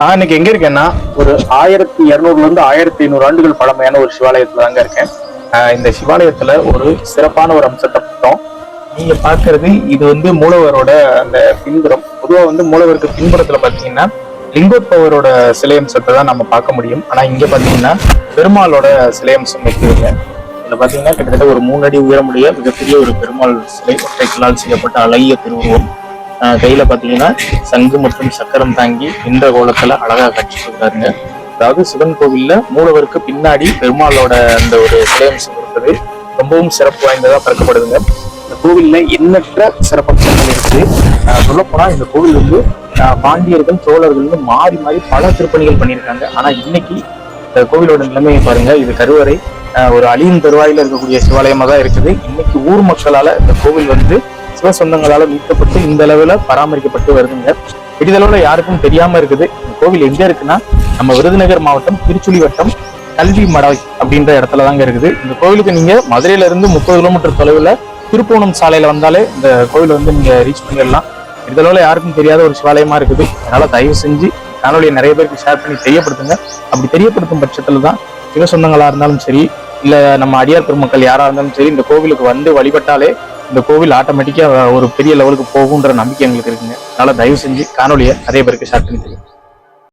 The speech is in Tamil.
நான் இன்னைக்கு எங்க இருக்கேன்னா ஒரு ஆயிரத்தி இருநூறுல இருந்து ஆயிரத்தி ஐநூறு ஆண்டுகள் பழமையான ஒரு சிவாலயத்துல தாங்க இருக்கேன். இந்த சிவாலயத்துல ஒரு சிறப்பான ஒரு அம்சத்தை பார்த்தோம். நீங்க பாக்குறது இது வந்து மூலவரோட அந்த பின்புறம். பொதுவா வந்து மூலவருக்கு பின்புறத்துல பாத்தீங்கன்னா லிங்கோத்பவரோட சிலை அம்சத்தை தான் நம்ம பார்க்க முடியும். ஆனா இங்க பாத்தீங்கன்னா பெருமாளோட சிலை அம்சம் வைக்கிறீங்க. இதுல பாத்தீங்கன்னா கிட்டத்தட்ட ஒரு மூணு அடி உயரமுடைய மிகப்பெரிய ஒரு பெருமாள் சிலை ஒற்றைக்கலால் செய்யப்பட்ட அழகிய திருவுருவம். கையில பாத்தீங்கன்னா சங்கு மற்றும் சக்கரம் தாங்கி இந்த கோலத்துல அழகா காட்சி கொடுக்குறாருங்க அதாவது சிவன் கோவில்ல மூலவருக்கு பின்னாடி பெருமாளோட அந்த ஒரு சிலையம்சம் இருப்பது ரொம்பவும் சிறப்பு வாய்ந்ததா பார்க்கப்படுதுங்க. இந்த கோவில்ல எண்ணற்ற சிறப்பம்சங்கள் இருக்கு. சொல்ல போனா இந்த கோவில் வந்து பாண்டியர்கள் சோழர்கள்னு மாறி மாறி பல திருப்பணிகள் பண்ணியிருக்காங்க. ஆனா இன்னைக்கு இந்த கோவிலோட நிலைமையை பாருங்க. இது கருவறை ஒரு அழியும் தருவாயில இருக்கக்கூடிய சிவாலயமா தான் இருக்குது. இன்னைக்கு ஊர் மக்களால இந்த கோவில் வந்து சிவ சொந்தங்களால மீட்கப்பட்டு இந்த அளவுல பராமரிக்கப்பட்டு வருதுங்க. பெரிதளவுல யாருக்கும் தெரியாம இருக்குது. இந்த கோவில் எங்க இருக்குன்னா நம்ம விருதுநகர் மாவட்டம் திருச்சுழி வட்டம் கல்வி மடை அப்படின்ற இடத்துல தாங்க இருக்குது. இந்த கோவிலுக்கு நீங்க மதுரையில இருந்து முப்பது கிலோமீட்டர் தொலைவுல திருப்போணம் சாலையில வந்தாலே இந்த கோவில் வந்து நீங்க ரீச் பண்ணிடலாம். பெரிதளவுல யாருக்கும் தெரியாத ஒரு சிவாலயமா இருக்குது. அதனால தயவு செஞ்சு காணொலியை நிறைய பேருக்கு ஷேர் பண்ணி தெரியப்படுத்துங்க. அப்படி தெரியப்படுத்தும் பட்சத்துல தான் சிவ சொந்தங்களா இருந்தாலும் சரி இல்ல நம்ம அடியார் பெருமக்கள் யாரா இருந்தாலும் சரி இந்த கோவிலுக்கு வந்து வழிபட்டாலே இந்த கோவில் ஆட்டோமேட்டிக்காக ஒரு பெரிய லெவலுக்கு போகுன்ற நம்பிக்கை எங்களுக்கு இருக்குங்க. அதனால் தயவு செஞ்சு காணொலியை நிறைய பேருக்கு ஷேர் பண்ணி தெரியும்